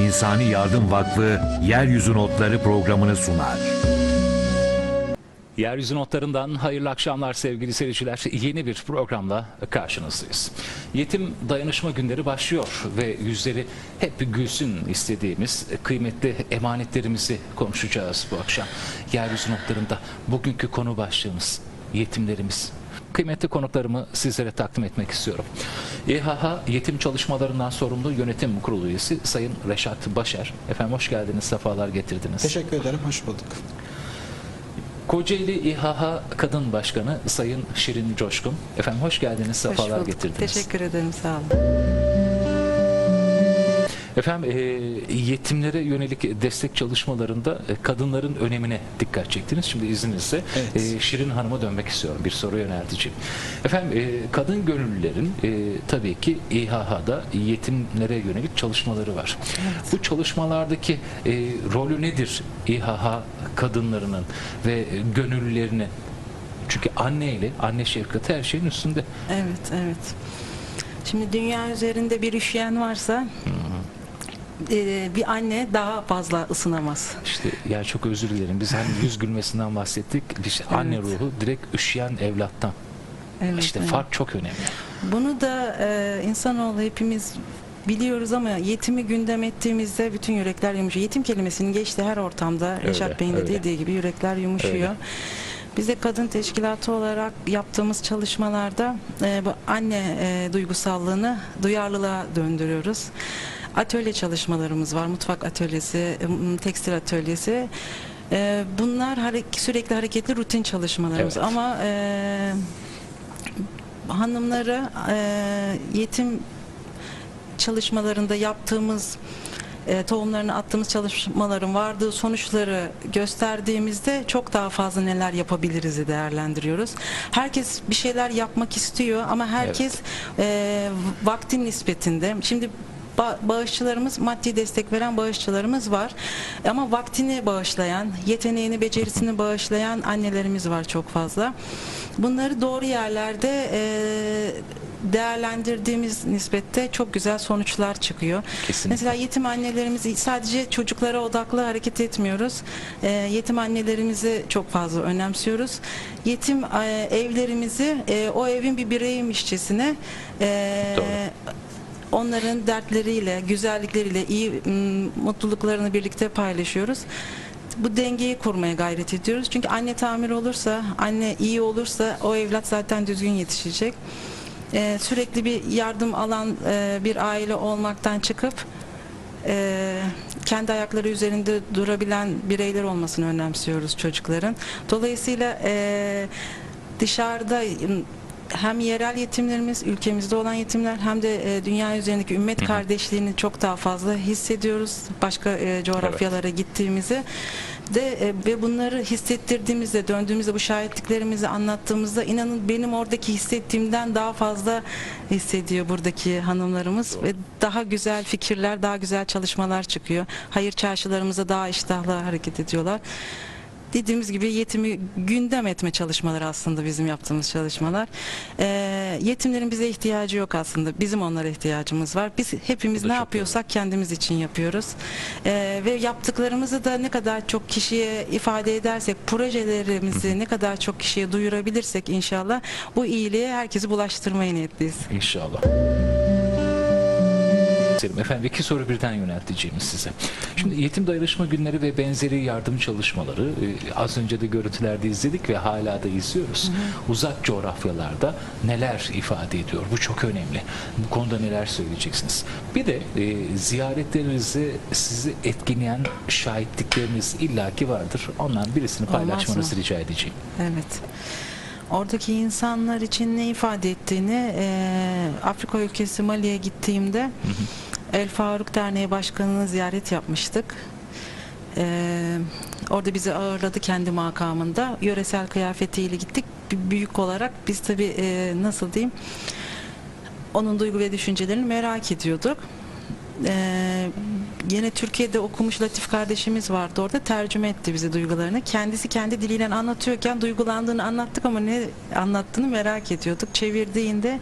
İnsani Yardım Vakfı Yeryüzü Notları programını sunar. Yeryüzü notlarından hayırlı akşamlar sevgili seyirciler. Yeni bir programla karşınızdayız. Yetim dayanışma günleri başlıyor ve yüzleri hep gülsün istediğimiz kıymetli emanetlerimizi konuşacağız bu akşam. Yeryüzü notlarında bugünkü konu başlığımız yetimlerimiz. Kıymetli konuklarımı sizlere takdim etmek istiyorum. İHH Yetim Çalışmalarından sorumlu yönetim kurulu üyesi Sayın Reşat Başer. Efendim hoş geldiniz, sefalar getirdiniz. Teşekkür ederim, hoş bulduk. Kocaeli İHH Kadın Başkanı Sayın Şirin Coşkun. Efendim hoş geldiniz, Hoş sefalar bulduk. getirdiniz. Teşekkür ederim, sağ olun. Efendim e, yetimlere yönelik destek çalışmalarında e, kadınların önemine dikkat çektiniz. Şimdi izninizle Evet. e, Şirin Hanım'a dönmek istiyorum. Bir soru yönelteceğim. Efendim e, kadın gönüllülerin e, tabii ki İHH'da yetimlere yönelik çalışmaları var. Bu çalışmalardaki e, rolü nedir İHH kadınlarının ve gönüllülerinin? Çünkü anneyle, anne şefkati her şeyin üstünde. Evet, evet. Şimdi dünya üzerinde bir üşüyen varsa e, bir anne daha fazla ısınamaz. İşte ya çok özür dilerim. Biz hani yüz gülmesinden bahsettik. İşte anne Evet. ruhu direkt üşüyen evlattan. Evet, İşte evet. fark çok önemli. Bunu da e, insanoğlu hepimiz biliyoruz ama yetimi gündem ettiğimizde bütün yürekler yumuşuyor. Yetim kelimesinin geçtiği her ortamda Öyle, Reşat Bey'in de öyle. dediği gibi yürekler yumuşuyor. Öyle. Biz de kadın teşkilatı olarak yaptığımız çalışmalarda e, bu anne e, duygusallığını duyarlılığa döndürüyoruz. Atölye çalışmalarımız var. Mutfak atölyesi, tekstil atölyesi. E, bunlar sürekli hareketli rutin çalışmalarımız. Evet. Ama e, hanımları e, yetim çalışmalarında yaptığımız e, tohumlarını attığımız çalışmaların vardığı sonuçları gösterdiğimizde çok daha fazla neler yapabiliriz değerlendiriyoruz. Herkes bir şeyler yapmak istiyor ama herkes e, vaktin nispetinde. Şimdi ba- bağışçılarımız maddi destek veren bağışçılarımız var ama vaktini bağışlayan yeteneğini becerisini bağışlayan annelerimiz var çok fazla bunları doğru yerlerde e, değerlendirdiğimiz nispette çok güzel sonuçlar çıkıyor. Kesinlikle. Mesela yetim annelerimiz sadece çocuklara odaklı hareket etmiyoruz. E, yetim annelerimizi çok fazla önemsiyoruz. Yetim e, evlerimizi e, o evin bir bireymişçesine e, Doğru. Onların dertleriyle, güzellikleriyle, iyi mutluluklarını birlikte paylaşıyoruz. Bu dengeyi kurmaya gayret ediyoruz. Çünkü anne tamir olursa, anne iyi olursa o evlat zaten düzgün yetişecek. Ee, sürekli bir yardım alan e, bir aile olmaktan çıkıp e, kendi ayakları üzerinde durabilen bireyler olmasını önemsiyoruz çocukların. Dolayısıyla e, dışarıda hem yerel yetimlerimiz, ülkemizde olan yetimler hem de e, dünya üzerindeki ümmet kardeşliğini çok daha fazla hissediyoruz. Başka e, coğrafyalara gittiğimizi de e, ve bunları hissettirdiğimizde, döndüğümüzde bu şahitliklerimizi anlattığımızda inanın benim oradaki hissettiğimden daha fazla hissediyor buradaki hanımlarımız ve daha güzel fikirler, daha güzel çalışmalar çıkıyor. Hayır çarşılarımıza daha iştahlı hareket ediyorlar. Dediğimiz gibi yetimi gündem etme çalışmaları aslında bizim yaptığımız çalışmalar. Ee, yetimlerin bize ihtiyacı yok aslında. Bizim onlara ihtiyacımız var. Biz hepimiz ne yapıyorsak kendimiz için yapıyoruz. Ee, ve yaptıklarımızı da ne kadar çok kişiye ifade edersek, projelerimizi ne kadar çok kişiye duyurabilirsek inşallah bu iyiliğe herkesi bulaştırmaya niyetliyiz. İnşallah. Efendim iki soru birden yönelteceğim size. Şimdi yetim dayanışma günleri ve benzeri yardım çalışmaları e, az önce de görüntülerde izledik ve hala da izliyoruz. Uzak coğrafyalarda neler ifade ediyor? Bu çok önemli. Bu konuda neler söyleyeceksiniz? Bir de e, ziyaretlerinizde sizi etkileyen şahitlikleriniz illaki vardır. Ondan birisini paylaşmanızı rica edeceğim. Evet. Oradaki insanlar için ne ifade ettiğini e, Afrika ülkesi Mali'ye gittiğimde El Faruk Derneği Başkanı'nı ziyaret yapmıştık. E, orada bizi ağırladı kendi makamında. Yöresel kıyafetiyle gittik. Büyük olarak biz tabii e, nasıl diyeyim onun duygu ve düşüncelerini merak ediyorduk. Ee, yine Türkiye'de okumuş Latif kardeşimiz vardı orada tercüme etti bize duygularını. Kendisi kendi diliyle anlatıyorken duygulandığını anlattık ama ne anlattığını merak ediyorduk. Çevirdiğinde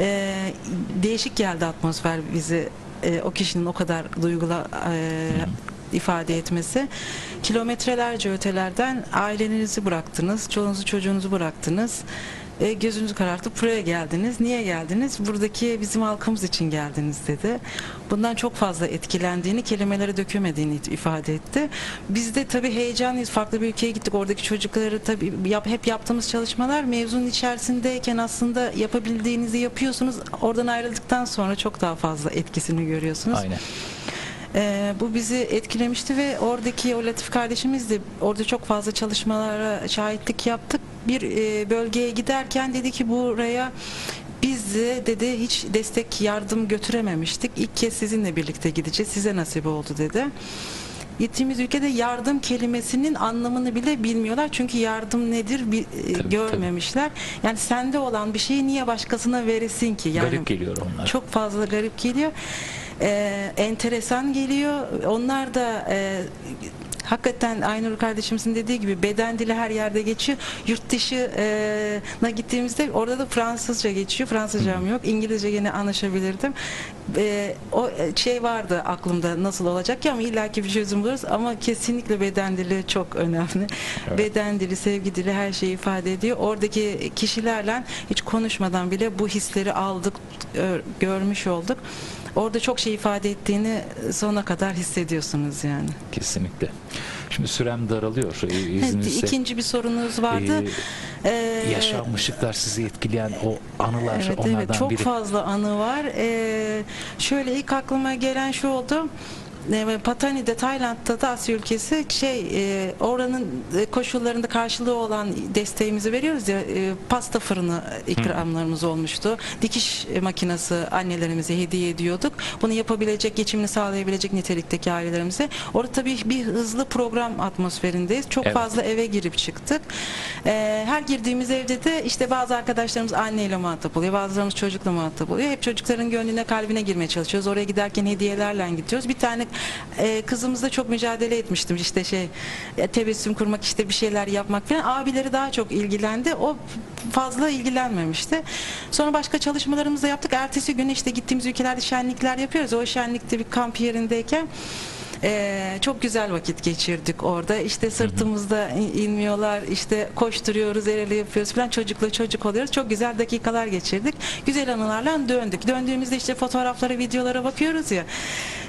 e, değişik geldi atmosfer bizi e, o kişinin o kadar duygula e, ifade etmesi. Kilometrelerce ötelerden ailenizi bıraktınız, çoluğunuzu çocuğunuzu bıraktınız. E, gözünüzü karartıp buraya geldiniz. Niye geldiniz? Buradaki bizim halkımız için geldiniz dedi. Bundan çok fazla etkilendiğini, kelimelere dökemediğini ifade etti. Biz de tabii heyecanlıyız. Farklı bir ülkeye gittik. Oradaki çocukları tabii yap, hep yaptığımız çalışmalar mevzunun içerisindeyken aslında yapabildiğinizi yapıyorsunuz. Oradan ayrıldıktan sonra çok daha fazla etkisini görüyorsunuz. Aynen. Ee, bu bizi etkilemişti ve oradaki o Latif kardeşimiz de orada çok fazla çalışmalara şahitlik yaptık. Bir e, bölgeye giderken dedi ki buraya biz de dedi hiç destek yardım götürememiştik. İlk kez sizinle birlikte gideceğiz. Size nasip oldu dedi. Gittiğimiz ülkede yardım kelimesinin anlamını bile bilmiyorlar. Çünkü yardım nedir bi- e, Tabii, görmemişler. Yani sende olan bir şeyi niye başkasına veresin ki? Yani Garip geliyor onlar. çok fazla garip geliyor. Ee, enteresan geliyor. Onlar da e, hakikaten Aynur kardeşimizin dediği gibi beden dili her yerde geçiyor. Yurt dışına gittiğimizde orada da Fransızca geçiyor. Fransızcam yok. İngilizce yine anlaşabilirdim. Ee, o şey vardı aklımda nasıl olacak ki ama illaki bir çözüm buluruz ama kesinlikle beden dili çok önemli. Evet. Beden dili, sevgi dili her şeyi ifade ediyor. Oradaki kişilerle hiç konuşmadan bile bu hisleri aldık, görmüş olduk. Orada çok şey ifade ettiğini sona kadar hissediyorsunuz yani. Kesinlikle. Şimdi sürem daralıyor. Ee, Evet, İzninizle. ikinci bir sorunuz vardı. Ee, Ee, yaşanmışlıklar sizi etkileyen o anılar Evet onlardan evet çok biri. fazla anı var. Ee, şöyle ilk aklıma gelen şu oldu. Ee, Patani'de Tayland'da da Asya ülkesi şey e, oranın e, koşullarında karşılığı olan desteğimizi veriyoruz ya e, pasta fırını ikramlarımız olmuştu. Dikiş e, makinesi annelerimize hediye ediyorduk. Bunu yapabilecek, geçimini sağlayabilecek nitelikteki ailelerimize. Orada tabii bir hızlı program atmosferindeyiz. Çok Evet. fazla eve girip çıktık. Her girdiğimiz evde de işte bazı arkadaşlarımız anneyle muhatap oluyor, bazılarımız çocukla muhatap oluyor. Hep çocukların gönlüne, kalbine girmeye çalışıyoruz. Oraya giderken hediyelerle gidiyoruz. Bir tane e, kızımızla çok mücadele etmiştim. İşte şey tebessüm kurmak, işte bir şeyler yapmak falan. Abileri daha çok ilgilendi. O fazla ilgilenmemişti. Sonra başka çalışmalarımızı da yaptık. Ertesi gün işte gittiğimiz ülkelerde şenlikler yapıyoruz. O şenlikte bir kamp yerindeyken ee, çok güzel vakit geçirdik orada. İşte sırtımızda in- inmiyorlar, işte koşturuyoruz, el ele yapıyoruz falan çocukla çocuk oluyoruz. Çok güzel dakikalar geçirdik. Güzel anılarla döndük. Döndüğümüzde işte fotoğraflara, videolara bakıyoruz ya.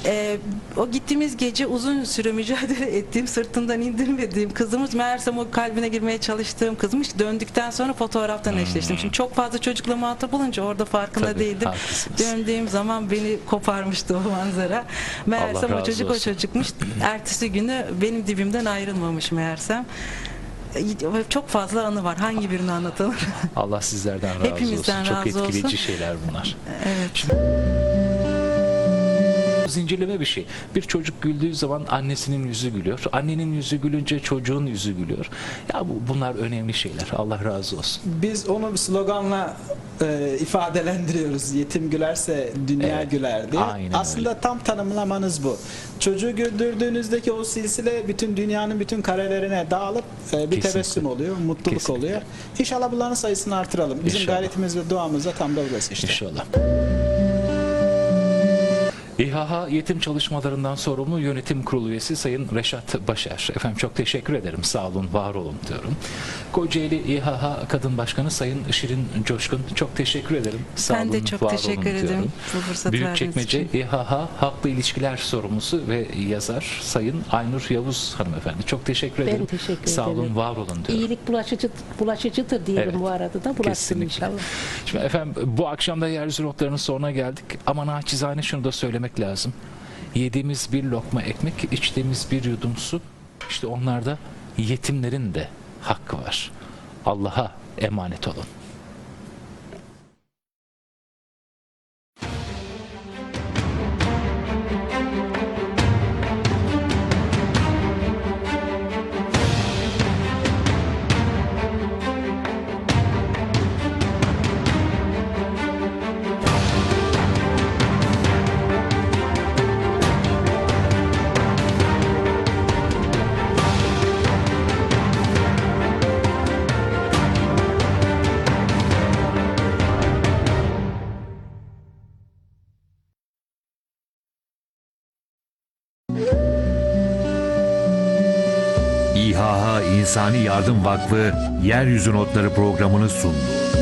Ee, o gittiğimiz gece uzun süre mücadele ettiğim, sırtından indirmediğim kızımız meğersem o kalbine girmeye çalıştığım kızmış. Döndükten sonra fotoğraftan eşleştim. Şimdi çok fazla çocukla muhatap olunca orada farkında Tabii, değildim. haklısınız. Döndüğüm zaman beni koparmıştı o manzara. Meğersem o çocuk o olsun. Çocukmuş. Ertesi günü benim dibimden ayrılmamış meğersem. Çok fazla anı var. Hangi birini anlatalım? Allah sizlerden razı Hepimizden olsun. Çok razı etkileyici olsun. şeyler bunlar. evet. Zincirleme bir şey. Bir çocuk güldüğü zaman annesinin yüzü gülüyor. Annenin yüzü gülünce çocuğun yüzü gülüyor. Ya bu, bunlar önemli şeyler. Allah razı olsun. Biz onu bir sloganla e, ifadelendiriyoruz. Yetim gülerse dünya Evet, güler diye. aynen Aslında tam tanımlamanız bu. Çocuğu güldürdüğünüzdeki o silsile bütün dünyanın bütün karelerine dağılıp e, bir Kesinlikle. tebessüm oluyor, mutluluk Kesinlikle. oluyor. İnşallah bunların sayısını artıralım. Bizim İnşallah. gayretimiz ve duamız da tam da burası işte. İnşallah. İHH yetim çalışmalarından sorumlu yönetim kurulu üyesi Sayın Reşat Başer. Efendim çok teşekkür ederim. Sağ olun, var olun diyorum. Kocaeli İHH Kadın Başkanı Sayın Şirin Coşkun. Çok teşekkür ederim. Sağ Ben olun, de çok var teşekkür olun ederim diyorum. bu fırsatı verdiğiniz Büyükçekmece. İHH Halkla İlişkiler Sorumlusu ve yazar Sayın Aynur Yavuz hanımefendi. Çok teşekkür Ben ederim. teşekkür Sağ olun, ederim. var olun diyorum. İyilik bulaşıcı, bulaşıcıdır diyelim Evet. bu arada da bulaşsın inşallah. Şimdi efendim bu akşam da yeryüzü notlarının sonuna geldik. Ama naçizane şunu da söylemek lazım. Yediğimiz bir lokma ekmek, içtiğimiz bir yudum su, işte onlarda yetimlerin de hakkı var. Allah'a emanet olun. İnsani Yardım Vakfı Yeryüzü Notları programını sundu.